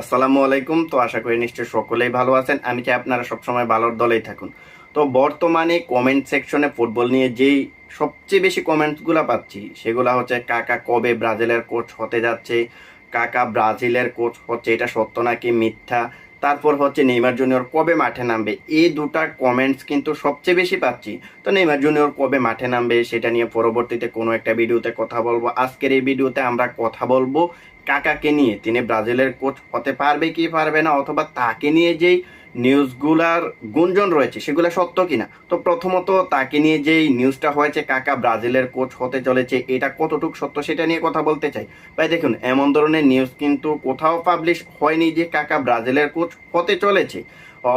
আসসালামু আলাইকুম। তো আশা করি নিশ্চয়ই সকলেই ভালো আছেন। আমি চাই আপনারা সবসময় ভালোর দলেই থাকুন। তো বর্তমানে কমেন্ট সেকশনে ফুটবল নিয়ে যেই সবচেয়ে বেশি কমেন্টসগুলো পাচ্ছি, সেগুলো হচ্ছে কাকা কবে ব্রাজিলের কোচ হতে যাচ্ছে, কাকা ব্রাজিলের কোচ হচ্ছে, এটা সত্য নাকি মিথ্যা? তারপর হচ্ছে নেইমার জুনিয়র কবে মাঠে নামবে? এই দুটা কমেন্টস কিন্তু সবচেয়ে বেশি পাচ্ছি। তো নেইমার জুনিয়র কবে মাঠে নামবে, সেটা নিয়ে পরবর্তীতে কোনো একটা ভিডিওতে কথা বলব। আজকের এই ভিডিওতে আমরা কথা বলব কাকাকে নিয়ে, তিনি ব্রাজিলের কোচ হতে পারবে কি পারবে না, অথবা তাকে নিয়ে যেই নিউজগুলার গুঞ্জন রয়েছে, সেগুলো সত্য কিনা? তো প্রথমত তাকে নিয়ে যেই নিউজটা হয়েছে, কাকা ব্রাজিলের কোচ হতে চলেছে, এটা কতটুকু সত্য সেটা নিয়ে কথা বলতে চাই। ভাই, দেখুন, এমন ধরনের নিউজ কিন্তু কোথাও পাবলিশ হয়নি যে কাকা ব্রাজিলের কোচ হতে চলেছে,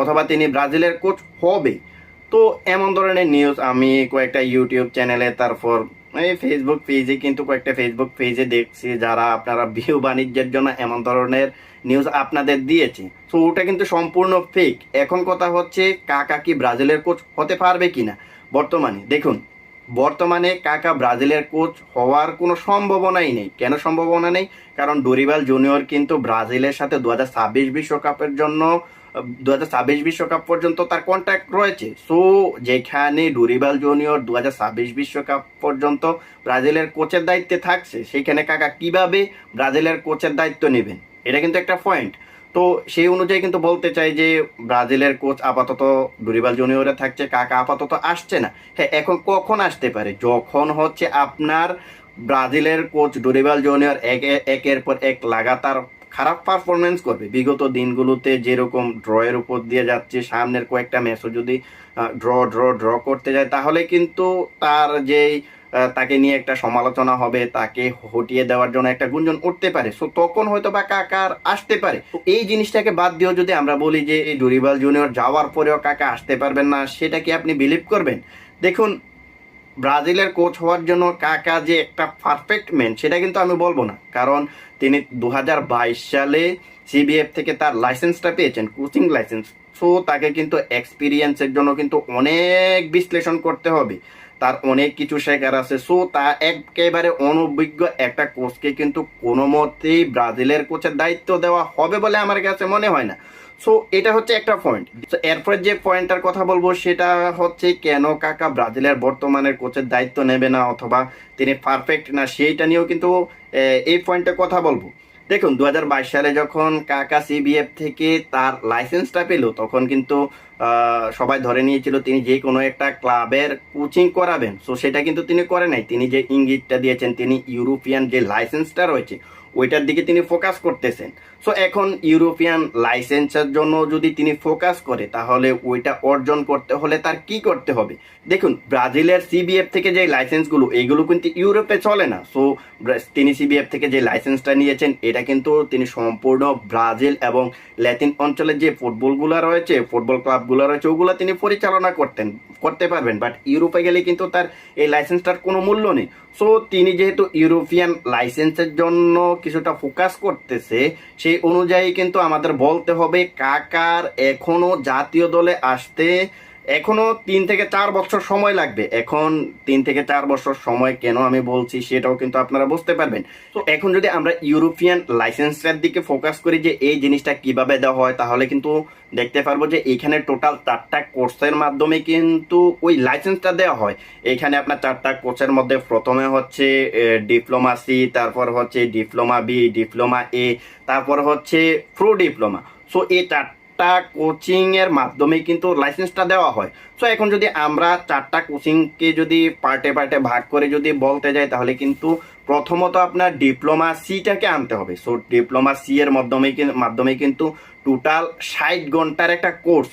অথবা তিনি ব্রাজিলের কোচ হবে তো এমন ধরনের নিউজ আমি কয়েকটা ইউটিউব চ্যানেলে, তারপর এই ফেসবুক পেজে কিন্তু কয়েকটা ফেসবুক পেজে দেখছি যারা আপনারা বিহু বাণিজ্যের জন্য এমন ধরনের নিউজ আপনাদের দিয়েছে। তো ওটা কিন্তু সম্পূর্ণ ফেক এখন কথা হচ্ছে, কাকা কি ব্রাজিলের কোচ হতে পারবে কিনা? বর্তমানে, দেখুন, বর্তমানে কাকা ব্রাজিলের কোচ হওয়ার কোনো সম্ভাবনাই নেই। কেন সম্ভাবনা নেই? কারণ ডোরিবাল জুনিয়র কিন্তু ব্রাজিলের সাথে দু হাজার বিশ্বকাপের জন্য দু হাজার ছাব্বিশ বিশ্বকাপ পর্যন্ত তার কন্ট্যাক্ট রয়েছে। সো যেখানে ডুরিবাল জুনিয়র দু হাজার ছাব্বিশ বিশ্বকাপ পর্যন্ত ব্রাজিলের কোচের দায়িত্বে থাকছে, সেখানে কাকা কীভাবে ব্রাজিলের কোচের দায়িত্ব নেবেন? এটা কিন্তু একটা পয়েন্ট তো সেই অনুযায়ী কিন্তু বলতে চাই যে, ব্রাজিলের কোচ আপাতত ডুরিবাল জুনিয়রে থাকছে, কাকা আপাতত আসছে না। হ্যাঁ এখন কখন আসতে পারে? যখন হচ্ছে আপনার ব্রাজিলের কোচ ডুরিবাল জুনিয়র এক একের পর এক লাগাতার খারাপ পারফরমেন্স করবে। বিগত দিনগুলোতে যেরকম ড্রয়ের উপর দিয়ে যাচ্ছে, সামনের কয়েকটা ম্যাচও যদি ড্র ড্র ড্র করতে যায়, তাহলে কিন্তু তার যেই তাকে নিয়ে একটা সমালোচনা হবে, তাকে হটিয়ে দেওয়ার জন্য একটা গুঞ্জন উঠতে পারে। সো তখন হয়তো বা কাকার আসতে পারে। এই জিনিসটাকে বাদ দিয়েও যদি আমরা বলি যে, এই ডুরিবাল জুনিয়র যাওয়ার পরেও কাকা আসতে পারবেন না, সেটা কি আপনি বিলিভ করবেন? দেখুন ব্রাজিলের কোচ হওয়ার জন্য কাকা যে একটা পারফেক্ট ম্যান সেটা কিন্তু আমি বলব না। কারণ তিনি দু হাজার বাইশ সালে সিবিএফ থেকে তার লাইসেন্সটা পেয়েছেন কোচিং লাইসেন্স সো তাকে কিন্তু এক্সপিরিয়েন্সের জন্য কিন্তু অনেক বিশ্লেষণ করতে হবে। তার অনেক কিছু শেখার আছে। সো তা একেবারে অনভিজ্ঞ একটা কোচকে কিন্তু কোনো মতেই ব্রাজিলের কোচের দায়িত্ব দেওয়া হবে বলে আমার কাছে মনে হয় না। সো এটা হচ্ছে একটা পয়েন্ট এরপর যে পয়েন্টটার কথা বলব, সেটা হচ্ছে কেন কাকা ব্রাজিলের বর্তমানের কোচের দায়িত্ব নেবে না অথবা তিনি পারফেক্ট না, সেইটা নিয়েও কিন্তু এই পয়েন্টে কথা বলব। দেখুন দু হাজার বাইশ সালে যখন কাকা সিবিএফ থেকে তার লাইসেন্সটা পেল, তখন কিন্তু সবাই ধরে নিয়েছিল তিনি যে কোনো একটা ক্লাবের কোচিং করাবেন। সো সেটা কিন্তু তিনি করে নাই। তিনি যে ইঙ্গিতটা দিয়েছেন, তিনি ইউরোপিয়ান যে লাইসেন্সটা রয়েছে ওইটার দিকে তিনি ফোকাস করতেছেন। সো এখন ইউরোপিয়ান লাইসেন্সের জন্য যদি তিনি ফোকাস করে, তাহলে ওইটা অর্জন করতে হলে তার কি করতে হবে? দেখুন, ব্রাজিলের সিবিএফ থেকে যে লাইসেন্সগুলো এইগুলো কিন্তু ইউরোপে চলে না। সো তিনি সিবিএফ থেকে যে লাইসেন্সটা নিয়েছেন, এটা কিন্তু তিনি সম্পূর্ণ ব্রাজিল এবং ল্যাটিন অঞ্চলের যে ফুটবলগুলো রয়েছে ফুটবল ক্লাবগুলো রয়েছে, ওগুলো তিনি পরিচালনা করতেন, করতে পারবেন। বাট ইউরোপে গেলে কিন্তু তার এই লাইসেন্সটার কোনো মূল্য নেই। সো তিনি যেহেতু ইউরোপিয়ান লাইসেন্সের জন্য কিছুটা ফোকাস করতেছে সেই অনুযায়ী কিন্তু আমাদের বলতে হবে কাকার এখনও জাতীয় দলে আসতে এখনও তিন থেকে চার বছর সময় লাগবে। এখন তিন থেকে চার বছর সময় কেন আমি বলছি সেটাও কিন্তু আপনারা বুঝতে পারবেন। তো এখন যদি আমরা ইউরোপিয়ান লাইসেন্সটার দিকে ফোকাস করি যে এই জিনিসটা কীভাবে দেওয়া হয়, তাহলে কিন্তু দেখতে পারব যে এইখানে টোটাল চারটা কোর্সের মাধ্যমে কিন্তু ওই লাইসেন্সটা দেওয়া হয়। এইখানে আপনার চারটা কোর্সের মধ্যে প্রথমে হচ্ছে ডিপ্লোমা সি, তারপর হচ্ছে ডিপ্লোমা বি, ডিপ্লোমা এ, তারপর হচ্ছে প্রো ডিপ্লোমা। সো এই চারটা কোচিং কোচিংয়ের মাধ্যমে কিন্তু লাইসেন্সটা দেওয়া হয়। সো এখন যদি আমরা চারটা কোচিংকে যদি পার্টে পার্টে ভাগ করে যদি বলতে যাই, তাহলে কিন্তু প্রথমত আপনার ডিপ্লোমা সিটাকে আনতে হবে। সো ডিপ্লোমা সি এর মাধ্যমে মাধ্যমে কিন্তু টোটাল ষাট ঘণ্টার একটা কোর্স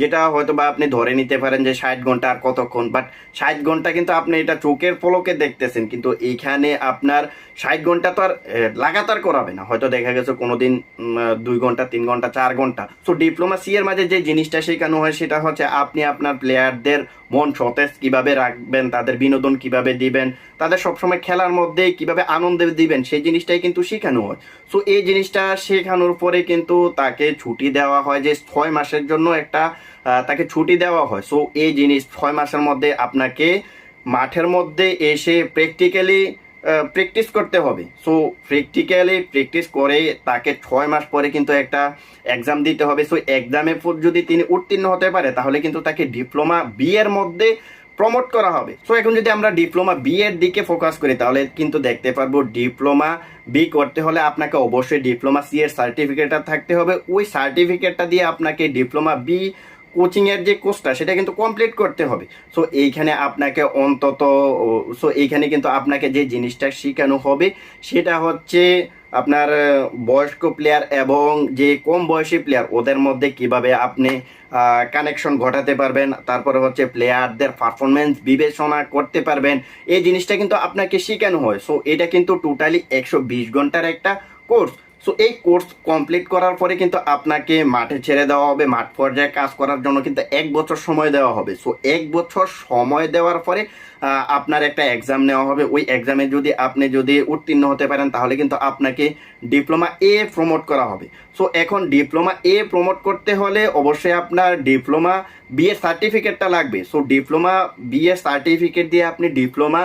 যেটা হয়তো বা আপনি ধরে নিতে পারেন যে ষাট ঘণ্টা আর কতক্ষণ বাট ষাট ঘণ্টা কিন্তু আপনি এটা চোখের পলকে দেখতেছেন, কিন্তু এইখানে আপনার ষাট ঘণ্টা তো আর লাগাতার করাবে না। হয়তো দেখা গেছে কোনো দিন দুই ঘণ্টা, তিন ঘণ্টা, চার ঘণ্টা। সো ডিপ্লোমা সি এর মাঝে যে জিনিসটা শেখানো হয় সেটা হচ্ছে আপনি আপনার প্লেয়ারদের মন সতেজ কীভাবে রাখবেন, তাদের বিনোদন কীভাবে দিবেন, তাদের সবসময় খেলার মধ্যে কীভাবে আনন্দ দিবেন, সেই জিনিসটাই কিন্তু শেখানো হয়। সো এই জিনিসটা শেখানোর পরে কিন্তু তাকে ছুটি দেওয়া হয় যে ছয় মাসের জন্য একটা তাকে ছুটি দেওয়া হয়। সো এই জিনিস ছয় মাসের মধ্যে আপনাকে মাঠের মধ্যে এসে প্র্যাকটিক্যালি প্র্যাকটিস করতে হবে। সো প্র্যাকটিক্যালি প্র্যাকটিস করে তাকে ছয় মাস পরে কিন্তু একটা এক্সাম দিতে হবে। সো এক্সামে যদি তিনি উত্তীর্ণ হতে পারে, তাহলে কিন্তু তাকে ডিপ্লোমা বি এর মধ্যে প্রমোট করা হবে। সো এখন যদি আমরা ডিপ্লোমা বি এর দিকে ফোকাস করি, তাহলে কিন্তু দেখতে পারব ডিপ্লোমা বি করতে হলে আপনাকে অবশ্যই ডিপ্লোমা সি এর সার্টিফিকেটটা থাকতে হবে। ওই সার্টিফিকেটটা দিয়ে আপনাকে ডিপ্লোমা বি কোচিং এর যে কোর্সটা সেটা কিন্তু কমপ্লিট করতে হবে। সো এইখানে আপনাকে অন্তত সো এইখানে কিন্তু আপনাকে যে জিনিসটা শেখানো হবে, সেটা হচ্ছে আপনার বয়স্ক প্লেয়ার এবং যে কম বয়সী প্লেয়ার ওদের মধ্যে কীভাবে আপনি কানেকশন ঘটাতে পারবেন, তারপরে হচ্ছে প্লেয়ারদের পারফরমেন্স বিবেচনা করতে পারবেন, এই জিনিসটা কিন্তু আপনাকে শেখানো হয়। সো এটা কিন্তু টোটালি একশো বিশ ঘণ্টার একটা কোর্স সো এই কোর্স কমপ্লিট করার পরে কিন্তু আপনাকে মাঠে ছেড়ে দেওয়া হবে, মাঠ পর্যায়ে কাজ করার জন্য কিন্তু এক বছর সময় দেওয়া হবে। সো এক বছর সময় দেওয়ার পরে আপনার একটা এক্সাম নেওয়া হবে। ওই এক্সামে যদি আপনি যদি উত্তীর্ণ হতে পারেন, তাহলে কিন্তু আপনাকে ডিপ্লোমা এ প্রমোট করা হবে। সো এখন ডিপ্লোমা এ প্রমোট করতে হলে অবশ্যই আপনার ডিপ্লোমা বি সার্টিফিকেটটা লাগবে। সো ডিপ্লোমা বি সার্টিফিকেট দিয়ে আপনি ডিপ্লোমা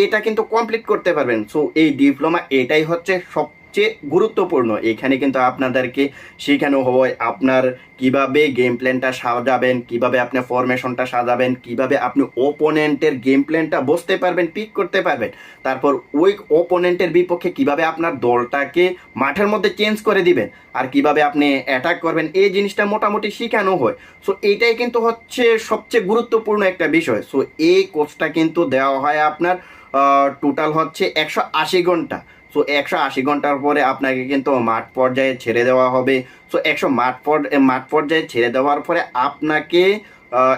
এটা কিন্তু কমপ্লিট করতে পারবেন। সো এই ডিপ্লোমা এটাই হচ্ছে সব সবচেয়ে গুরুত্বপূর্ণ। এখানে কিন্তু আপনাদেরকে শেখানো হয় আপনার কীভাবে গেম প্ল্যানটা সাজাবেন, কীভাবে আপনি ফরমেশনটা সাজাবেন, কীভাবে আপনি ওপোনেন্টের গেম প্ল্যানটা বসতে পারবেন পিক করতে পারবেন। তারপর ওই ওপোনেন্টের বিপক্ষে কীভাবে আপনার দলটাকে মাঠের মধ্যে চেঞ্জ করে দিবেন আর কীভাবে আপনি অ্যাটাক করবেন, এই জিনিসটা মোটামুটি শেখানো হয়। সো এইটাই কিন্তু হচ্ছে সবচেয়ে গুরুত্বপূর্ণ একটা বিষয়। সো এই কোর্সটা কিন্তু দেওয়া হয় আপনার টোটাল হচ্ছে একশো আশি ঘণ্টা। সো একশো আশি ঘণ্টার পরে আপনাকে কিন্তু মাঠ পর্যায়ে ছেড়ে দেওয়া হবে। সো একশো মাঠ মাঠ পর্যায়ে ছেড়ে দেওয়ার পরে আপনাকে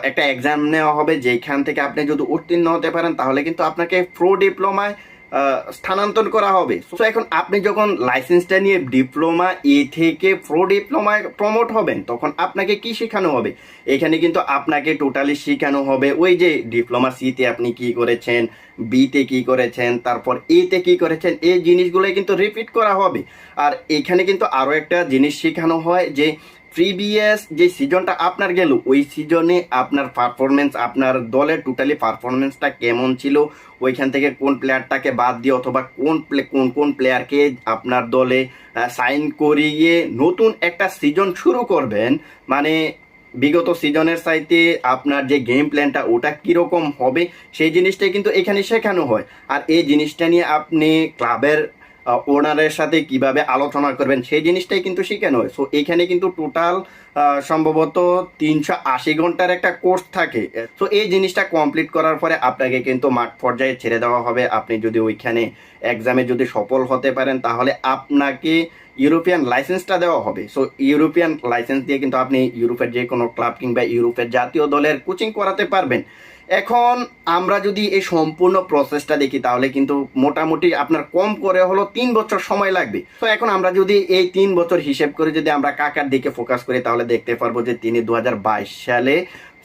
একটা এক্সাম নেওয়া হবে। যেখান থেকে আপনি যদি উত্তীর্ণ হতে পারেন, তাহলে কিন্তু আপনাকে প্রো ডিপ্লোমায় স্থানান্তর করা হবে। সো এখন আপনি যখন লাইসেন্সটা নিয়ে ডিপ্লোমা এ থেকে প্রো ডিপ্লোমায় প্রমোট হবেন, তখন আপনাকে কি শেখানো হবে? এখানে কিন্তু আপনাকে টোটালি শেখানো হবে ওই যে ডিপ্লোমা সিতে আপনি কি করেছেন বিতে কি করেছেন, তারপর এতে কি করেছেন, এই জিনিসগুলোই কিন্তু রিপিট করা হবে। আর এখানে কিন্তু আরও একটা জিনিস শেখানো হয় যে প্রিভিয়াস যে সিজনটা আপনার গেল, ওই সিজনে আপনার পারফরমেন্স আপনার দলের টোটালি পারফরমেন্সটা কেমন ছিল? ওইখান থেকে কোন প্লেয়ারটাকে বাদ দিয়ে অথবা কোন কোন কোন প্লেয়ারকে আপনার দলে সাইন করিয়ে নতুন একটা সিজন শুরু করবেন? মানে বিগত সিজনের সাইতে আপনার যে গেম প্ল্যানটা ওটা কীরকম হবে? সেই জিনিসটাই কিন্তু এখানে শেখানো হয়। আর এই জিনিসটা নিয়ে আপনি ক্লাবের ওনারের সাথে কীভাবে আলোচনা করবেন, সেই জিনিসটাই কিন্তু শেখানো হয় সো এখানে কিন্তু টোটাল সম্ভবত তিনশো আশি ঘণ্টার একটা কোর্স থাকে। সো এই জিনিসটা কমপ্লিট করার পরে আপনাকে কিন্তু মাঠ পর্যায়ে ছেড়ে দেওয়া হবে। আপনি যদি ওইখানে এক্সামে যদি সফল হতে পারেন, তাহলে আপনাকে ইউরোপিয়ান লাইসেন্সটা দেওয়া হবে। সো ইউরোপিয়ান লাইসেন্স দিয়ে কিন্তু আপনি ইউরোপের যে কোনো ক্লাব কিংবা ইউরোপের জাতীয় দলের কোচিং করাতে পারবেন। এখন আমরা যদি এই সম্পূর্ণ প্রসেসটা দেখি, তাহলে কিন্তু মোটামুটি আপনার কম করে হলো তিন বছর সময় লাগবে। তো এখন আমরা যদি এই তিন বছর হিসেব করে যদি আমরা কাকার দিকে ফোকাস করি, তাহলে দেখতে পারব যে তিনি দু হাজার বাইশ সালে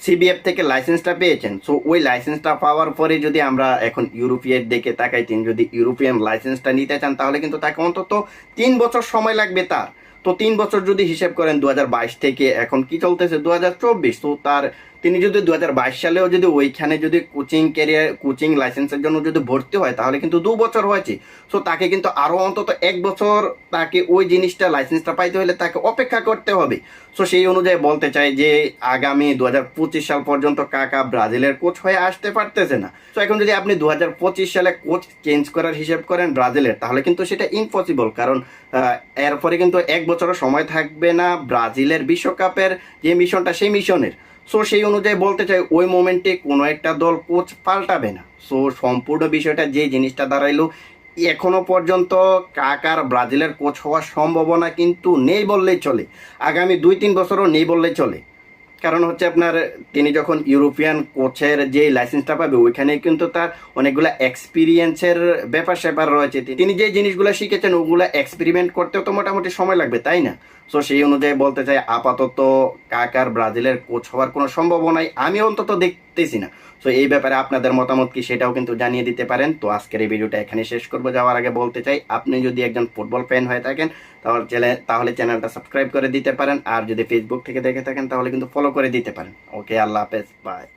সিবিএফ থেকে লাইসেন্সটা পেয়েছেন সো ওই লাইসেন্সটা পাওয়ার পরে যদি আমরা এখন ইউরোপিয়ার দিকে তাকাই, তিনি যদি ইউরোপিয়ান লাইসেন্সটা নিতে চান, তাহলে কিন্তু তাকে অন্তত তিন বছর সময় লাগবে তার। তো তিন বছর যদি হিসেব করেন দু হাজার বাইশ থেকে এখন কি চলতেছে? দু হাজার চব্বিশ, তো তার তিনি যদি দু হাজার বাইশ সালেও যদি ওইখানে যদি কোচিং ক্যারিয়ার কোচিং লাইসেন্সের জন্য যদি ভর্তি হয়, তাহলে কিন্তু দু বছর হয়েছে। সো তাকে কিন্তু আরও অন্তত এক বছর তাকে ওই জিনিসটা লাইসেন্সটা পাইতে হলে তাকে অপেক্ষা করতে হবে। সো সেই অনুযায়ী বলতে চাই যে, আগামী দু হাজার পঁচিশ সাল পর্যন্ত কাকা ব্রাজিলের কোচ হয়ে আসতে পারতেছে না। সো এখন যদি আপনি দু হাজার পঁচিশ সালে কোচ চেঞ্জ করার হিসেব করেন ব্রাজিলের, তাহলে কিন্তু সেটা ইম্পসিবল কারণ এরপরে কিন্তু এক বছরের সময় থাকবে না ব্রাজিলের বিশ্বকাপের যে মিশনটা সেই মিশনের সো সেই অনুযায়ী বলতে চাই, ওই মোমেন্টে কোনো একটা দল কোচ পাল্টাবে না। সো সম্পূর্ণ বিষয়টা যে জিনিসটা দাঁড়াইলো, এখনও পর্যন্ত কাকার ব্রাজিলের কোচ হওয়ার সম্ভাবনা কিন্তু নেই বললেই চলে। আগামী দুই তিন বছরও নেই বললেই চলে। কারণ হচ্ছে আপনার, তিনি যখন ইউরোপিয়ান কোচের যে লাইসেন্সটা পাবে ওইখানে কিন্তু তার অনেকগুলো এক্সপিরিয়েন্সের ব্যাপার স্যাপার রয়েছে তিনি যে জিনিসগুলো শিখেছেন, ওগুলো এক্সপেরিমেন্ট করতেও তো মোটামুটি সময় লাগবে, তাই না? সো সেই অনুযায়ী বলতে চাই, আপাতত কাকার ব্রাজিলের কোচ হওয়ার কোনো সম্ভাবনাই আমি অন্তত দেখতেছি না। সো এই ব্যাপারে আপনাদের মতামত কি সেটাও কিন্তু জানিয়ে দিতে পারেন। তো আজকের এই ভিডিওটা এখানে শেষ করব। যাওয়ার আগে বলতে চাই, আপনি যদি একজন ফুটবল ফ্যান হয়ে থাকেন, তাহলে তাহলে চ্যানেলটা সাবস্ক্রাইব করে দিতে পারেন। আর যদি ফেসবুক থেকে দেখে থাকেন, তাহলে কিন্তু ফলো করে দিতে পারেন। ওকে আল্লাহ হাফেজ বাই